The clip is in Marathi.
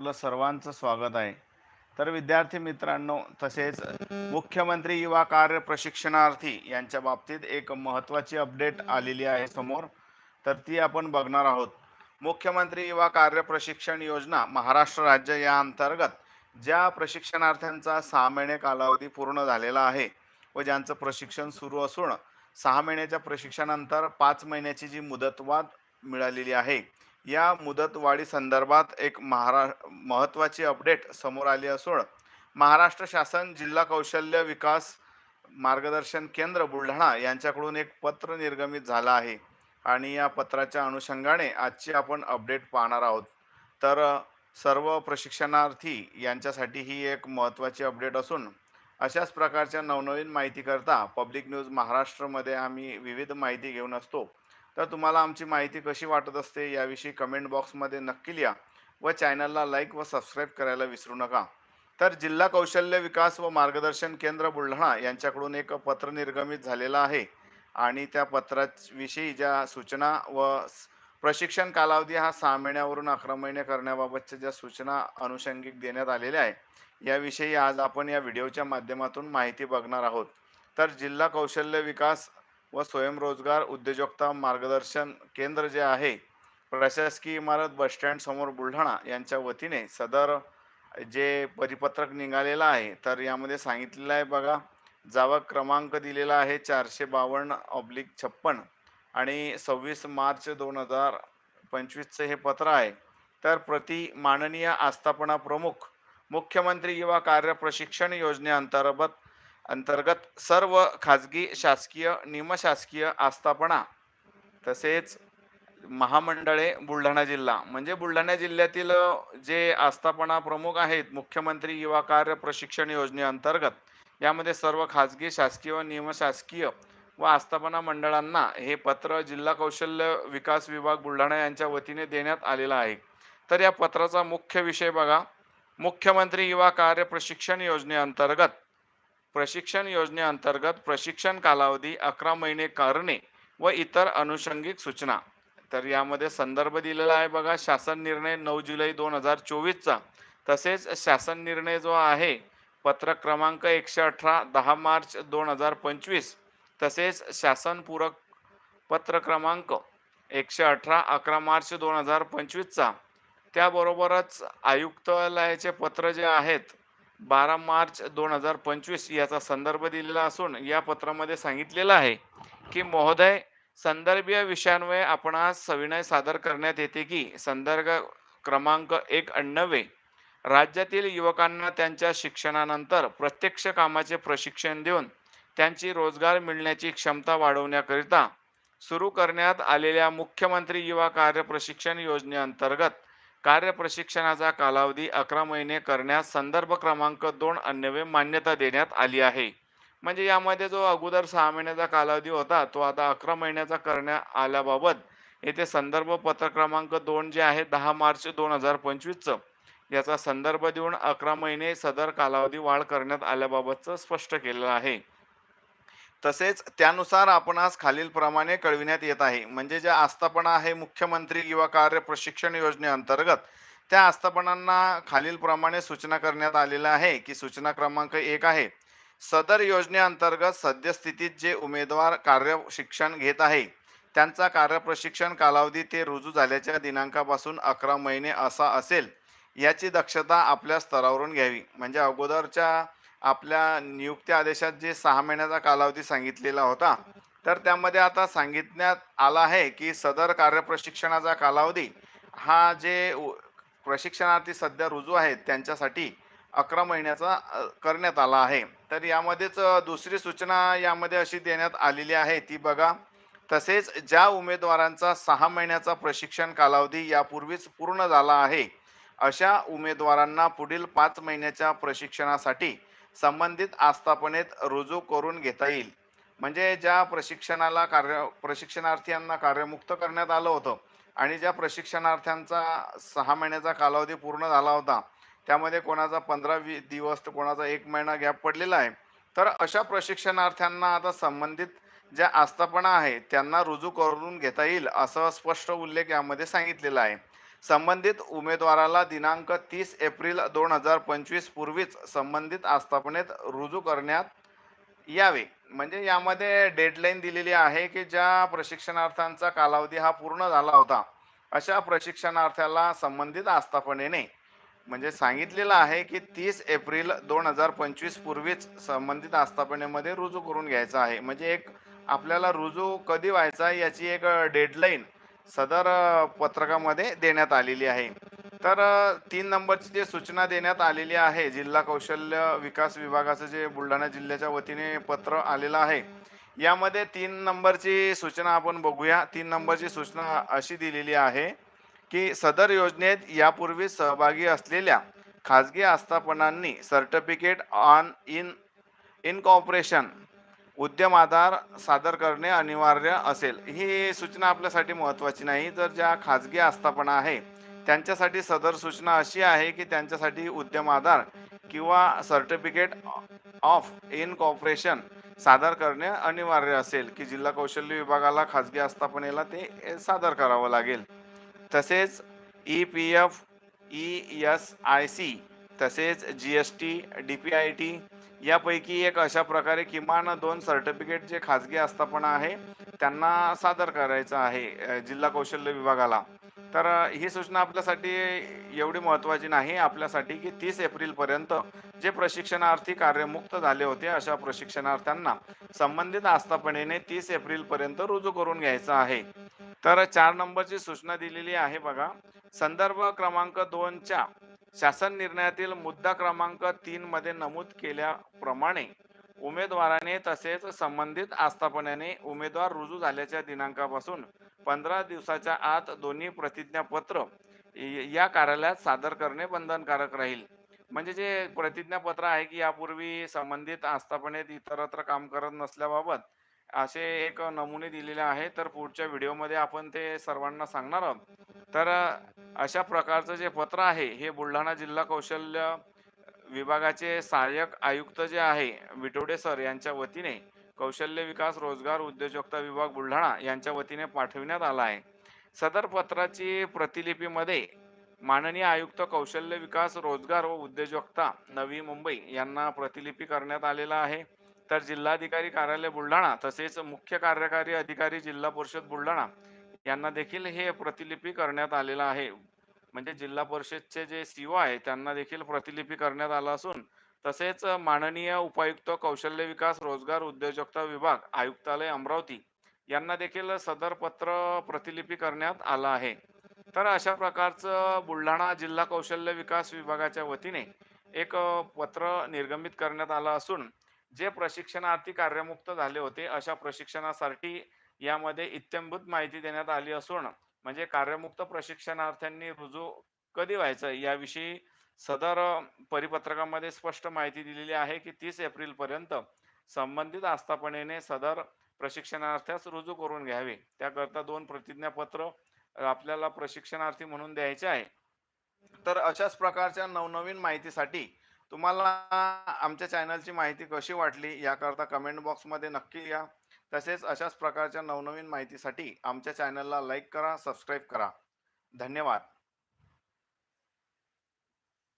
आपलं सर्वांचं स्वागत आहे. तर विद्यार्थी मित्रांनो तसेच मुख्यमंत्री युवा कार्य प्रशिक्षणार्थी यांच्या बाबतीत एक महत्त्वाची अपडेट आलेली आहे समोर. तर ती आपण बघणार आहोत. मुख्यमंत्री युवा कार्य प्रशिक्षण योजना महाराष्ट्र राज्य या अंतर्गत ज्या प्रशिक्षणार्थ्यांचा सहा महिने कालावधी पूर्ण झालेला आहे व ज्यांचं प्रशिक्षण सुरू असून सहा महिन्याच्या प्रशिक्षणानंतर पाच महिन्याची जी मुदतवाद मिळालेली आहे या मुदतवाढी संदर्भात एक महारा महत्त्वाची अपडेट समोर आली असून महाराष्ट्र शासन जिल्हा कौशल्य विकास मार्गदर्शन केंद्र बुलढाणा यांच्याकडून एक पत्र निर्गमित झालं आहे. आणि या पत्राच्या अनुषंगाने आजची आपण अपडेट पाहणार आहोत. तर सर्व प्रशिक्षणार्थी यांच्यासाठी ही एक महत्त्वाची अपडेट असून अशाच प्रकारच्या नवनवीन माहितीकरता पब्लिक न्यूज महाराष्ट्रमध्ये आम्ही विविध माहिती घेऊन असतो. तर तुम्हाला आमची माहिती कशी वाटत असते याविषयी कमेंट बॉक्समध्ये नक्की लिहा व चॅनलला लाईक व सबस्क्राईब करायला विसरू नका. तर जिल्हा कौशल्य विकास व मार्गदर्शन केंद्र बुलढाणा यांच्याकडून एक पत्र निर्गमित झालेलं आहे. आणि त्या पत्राविषयी ज्या सूचना व प्रशिक्षण कालावधी हा सहा महिन्यावरून अकरा महिने करण्याबाबतच्या ज्या सूचना अनुषंगिक देण्यात आलेल्या आहे याविषयी आज आपण या व्हिडिओच्या माध्यमातून माहिती बघणार आहोत. तर जिल्हा कौशल्य विकास व स्वयंरोजगार उद्योजकता मार्गदर्शन केंद्र जे आहे प्रशासकीय इमारत बसस्टँड समोर बुलढाणा यांच्या वतीने सदर जे परिपत्रक निघालेलं आहे तर यामध्ये सांगितलेलं आहे बघा जावा क्रमांक दिलेला आहे चारशे बावन्न ऑब्लिक छप्पन आणि सव्वीस मार्च दोन हजार पंचवीसचं हे पत्र आहे. तर प्रति माननीय आस्थापना प्रमुख मुख्यमंत्री युवा कार्य प्रशिक्षण योजनेअंतर्गत अंतर्गत सर्व खाजगी शासकीय निमशासकीय आस्थापना तसेच महामंडळे बुलढाणा जिल्हा. म्हणजे बुलढाणा जिल्ह्यातील जे आस्थापना प्रमुख आहेत मुख्यमंत्री युवा कार्य प्रशिक्षण योजनेअंतर्गत यामध्ये सर्व खाजगी शासकीय व निमशासकीय व आस्थापना मंडळांना हे पत्र जिल्हा कौशल्य विकास विभाग बुलढाणा यांच्या वतीने देण्यात आलेलं आहे. तर या पत्राचा मुख्य विषय बघा. मुख्यमंत्री युवा कार्य प्रशिक्षण योजनेअंतर्गत प्रशिक्षण योजनेअंतर्गत प्रशिक्षण कालावधी अकरा महिने करणे व इतर अनुषंगिक सूचना. तर यामध्ये संदर्भ दिलेला आहे बघा शासन निर्णय नऊ जुलै दोन हजार चोवीसचा. तसेच शासन निर्णय जो आहे पत्रक क्रमांक एकशे अठरा दहा मार्च दोन हजार पंचवीस. तसेच शासन पूरक पत्र क्रमांक एकशे अठरा अकरा मार्च दोन हजार पंचवीसचा. त्याबरोबरच आयुक्तालयाचे पत्र जे आहेत बारा मार्च दोन हजार पंचवीस याचा संदर्भ दिलेला असून या पत्रामध्ये सांगितलेलं आहे की महोदय संदर्भीय विषयांमुळे आपणास सविनय सादर करण्यात येते की संदर्भ क्रमांक एक अण्णवे राज्यातील युवकांना त्यांच्या शिक्षणानंतर प्रत्यक्ष कामाचे प्रशिक्षण देऊन त्यांची रोजगार मिळण्याची क्षमता वाढवण्याकरिता सुरू करण्यात आलेल्या मुख्यमंत्री युवा कार्य प्रशिक्षण योजनेअंतर्गत कार्य प्रशिक्षणाचा कालावधी अकरा महिने करण्यास संदर्भ क्रमांक दोन अन्यवे मान्यता देण्यात आली आहे. म्हणजे यामध्ये जो अगोदर सहा महिन्याचा कालावधी होता तो आता अकरा महिन्याचा करण्यात आल्याबाबत येथे संदर्भ पत्र क्रमांक दोन जे आहे दहा मार्च दोन हजार पंचवीसचं याचा संदर्भ देऊन अकरा महिने सदर कालावधी वाढ करण्यात आल्याबाबतचं स्पष्ट केलेलं आहे. तसेच त्यानुसार आपणास खालीलप्रमाणे कळविण्यात येत आहे. म्हणजे ज्या आस्थापना आहे मुख्यमंत्री युवा कार्य प्रशिक्षण योजनेअंतर्गत त्या आस्थापनांना खालीलप्रमाणे सूचना करण्यात आलेल्या आहे की सूचना क्रमांक एक आहे. सदर योजनेअंतर्गत सद्यस्थितीत जे उमेदवार कार्य शिक्षण घेत आहे त्यांचा कार्यप्रशिक्षण कालावधी ते रुजू झाल्याच्या दिनांकापासून अकरा महिने असा असेल याची दक्षता आपल्या स्तरावरून घ्यावी. म्हणजे अगोदरच्या आपल्या नियुक्ती आदेशात जे सहा महिन्याचा कालावधी सांगितलेला होता तर त्यामध्ये आता सांगितण्यात आला आहे की सदर कार्यप्रशिक्षणाचा कालावधी हा जे प्रशिक्षणार्थी सध्या रुजू आहेत त्यांच्यासाठी अकरा महिन्याचा करण्यात आला आहे. तर यामध्येच दुसरी सूचना यामध्ये अशी देण्यात आलेली आहे ती बघा. तसेच ज्या उमेदवारांचा सहा महिन्याचा प्रशिक्षण कालावधी यापूर्वीच पूर्ण झाला आहे अशा उमेदवारांना पुढील पाच महिन्याच्या प्रशिक्षणासाठी संबंधित आस्थापनेत रुजू करून घेता येईल. म्हणजे ज्या प्रशिक्षणाला कार्य प्रशिक्षणार्थ्यांना कार्यमुक्त करण्यात आलं होतं आणि ज्या प्रशिक्षणार्थ्यांचा सहा महिन्याचा कालावधी पूर्ण झाला होता त्यामध्ये कोणाचा पंधरा वी दिवस तर कोणाचा एक महिना गॅप पडलेला आहे. तर अशा प्रशिक्षणार्थ्यांना आता संबंधित ज्या आस्थापना आहे त्यांना रुजू करून घेता येईल असं स्पष्ट उल्लेख यामध्ये सांगितलेला आहे. संबंधित उमेदवाराला दिनांक तीस एप्रिल दोन हजार पंचवीस पूर्वीच संबंधित आस्थापनेत रुजू करण्यात यावे. म्हणजे यामध्ये डेडलाईन दिलेली आहे की ज्या प्रशिक्षणार्थ्यांचा कालावधी हा पूर्ण झाला होता अशा प्रशिक्षणार्थ्याला संबंधित आस्थापनेने म्हणजे सांगितलेलं आहे की तीस एप्रिल दोन हजार पंचवीस पूर्वीच संबंधित आस्थापनेमध्ये रुजू करून घ्यायचा आहे. म्हणजे एक आपल्याला रुजू कधी व्हायचा याची एक डेडलाईन सदर पत्रकामध्ये देण्यात आलेली आहे. तर तीन नंबरची जी सूचना देण्यात आलेली आहे जिल्हा कौशल्य विकास विभागाचं जे बुलढाणा जिल्ह्याच्या वतीने पत्र आलेलं आहे यामध्ये तीन नंबरची सूचना आपण बघूया. तीन नंबरची सूचना अशी दिलेली आहे की सदर योजनेत यापूर्वी सहभागी असलेल्या खाजगी आस्थापनांनी certificate on in incorporation Udyam Aadhaar सादर करणे अनिवार्य असेल. ही सूचना आपल्यासाठी महत्त्वाची नाही तर ज्या खाजगी आस्थापना आहे त्यांच्यासाठी सदर सूचना अशी आहे की त्यांच्यासाठी उद्यम आधार किंवा सर्टिफिकेट ऑफ इनकॉर्पोरेशन सादर करणे अनिवार्य असेल की जिल्हा कौशल्य विभागाला खाजगी आस्थापनेला ते सादर करावं लागेल. तसेच E P F E S I C तसेच G S T D P I T यापैकी एक अशा प्रकारे किमान दोन सर्टिफिकेट जे खाजगी आस्थापना आहे त्यांना सादर करायचं आहे जिल्हा कौशल्य विभागाला. तर ही सूचना आपल्यासाठी एवढी महत्त्वाची नाही आपल्यासाठी की तीस एप्रिलपर्यंत जे प्रशिक्षणार्थी कार्यमुक्त झाले होते अशा प्रशिक्षणार्थ्यांना संबंधित आस्थापनेने तीस एप्रिलपर्यंत रुजू करून घ्यायचं आहे. तर चार नंबरची सूचना दिलेली आहे बघा. संदर्भ क्रमांक दोनच्या शासन निर्णयातील मुद्दा क्रमांक तीन मध्ये नमूद केल्याप्रमाणे उमेदवाराने तसेच संबंधित आस्थापनेने उमेदवार रुजू झाल्याच्या दिनांकापासून पंधरा दिवसाच्या आत दोन्ही प्रतिज्ञापत्र या कार्यालयात सादर करणे बंधनकारक राहील. म्हणजे जे प्रतिज्ञापत्र आहे की यापूर्वी संबंधित आस्थापनेत इतरत्र काम करत नसल्याबाबत असे एक नमुने दिलेले आहे तर पुढच्या व्हिडिओमध्ये आपण ते सर्वांना सांगणार आहोत. तर अशा प्रकारचं जे पत्र आहे हे बुलढाणा जिल्हा कौशल्य विभागाचे सहाय्यक आयुक्त जे आहे विटोडे सर यांच्या वतीने कौशल्य विकास रोजगार उद्योजकता विभाग बुलढाणा यांच्या वतीने पाठविण्यात आला आहे. सदर पत्राची प्रतिलिपीमध्ये माननीय आयुक्त कौशल्य विकास रोजगार व उद्योजकता नवी मुंबई यांना प्रतिलिपी करण्यात आलेला आहे. तर जिल्हाधिकारी कार्यालय बुलढाणा तसेच मुख्य कार्यकारी अधिकारी जिल्हा परिषद बुलढाणा यांना देखील हे प्रतिलिपी करण्यात आलेलं आहे. म्हणजे जिल्हा परिषदचे जे सीओ आहे त्यांना देखील प्रतिलिपी करण्यात आला असून तसेच माननीय उपायुक्त कौशल्य विकास रोजगार उद्योजकता विभाग आयुक्तालय अमरावती यांना देखील सदर पत्र प्रतिलिपी करण्यात आलं आहे. तर अशा प्रकारचं बुलढाणा जिल्हा कौशल्य विकास विभागाच्या वतीने एक पत्र निर्गमित करण्यात आलं असून जे प्रशिक्षणार्थी कार्यमुक्त झाले होते अशा प्रशिक्षणासाठी यामध्ये इत्यंभूत माहिती देण्यात आली असून म्हणजे कार्यमुक्त प्रशिक्षणार्थ्यांनी रुजू कधी व्हायचं याविषयी सदर परिपत्रकामध्ये स्पष्ट माहिती दिलेली आहे की तीस एप्रिल पर्यंत संबंधित आस्थापनेने सदर प्रशिक्षणार्थ्यास रुजू करून घ्यावे. त्याकरता दोन प्रतिज्ञापत्र आपल्याला प्रशिक्षणार्थी म्हणून द्यायचे आहे. तर अशाच प्रकारच्या नवनवीन माहितीसाठी तुम्हाला आमच्या चॅनलची माहिती कशी वाटली याकरता कमेंट बॉक्समध्ये नक्की या तसेच अशाच प्रकारच्या नवनवीन माहितीसाठी आमच्या चॅनलला लाईक करा सबस्क्राईब करा. धन्यवाद.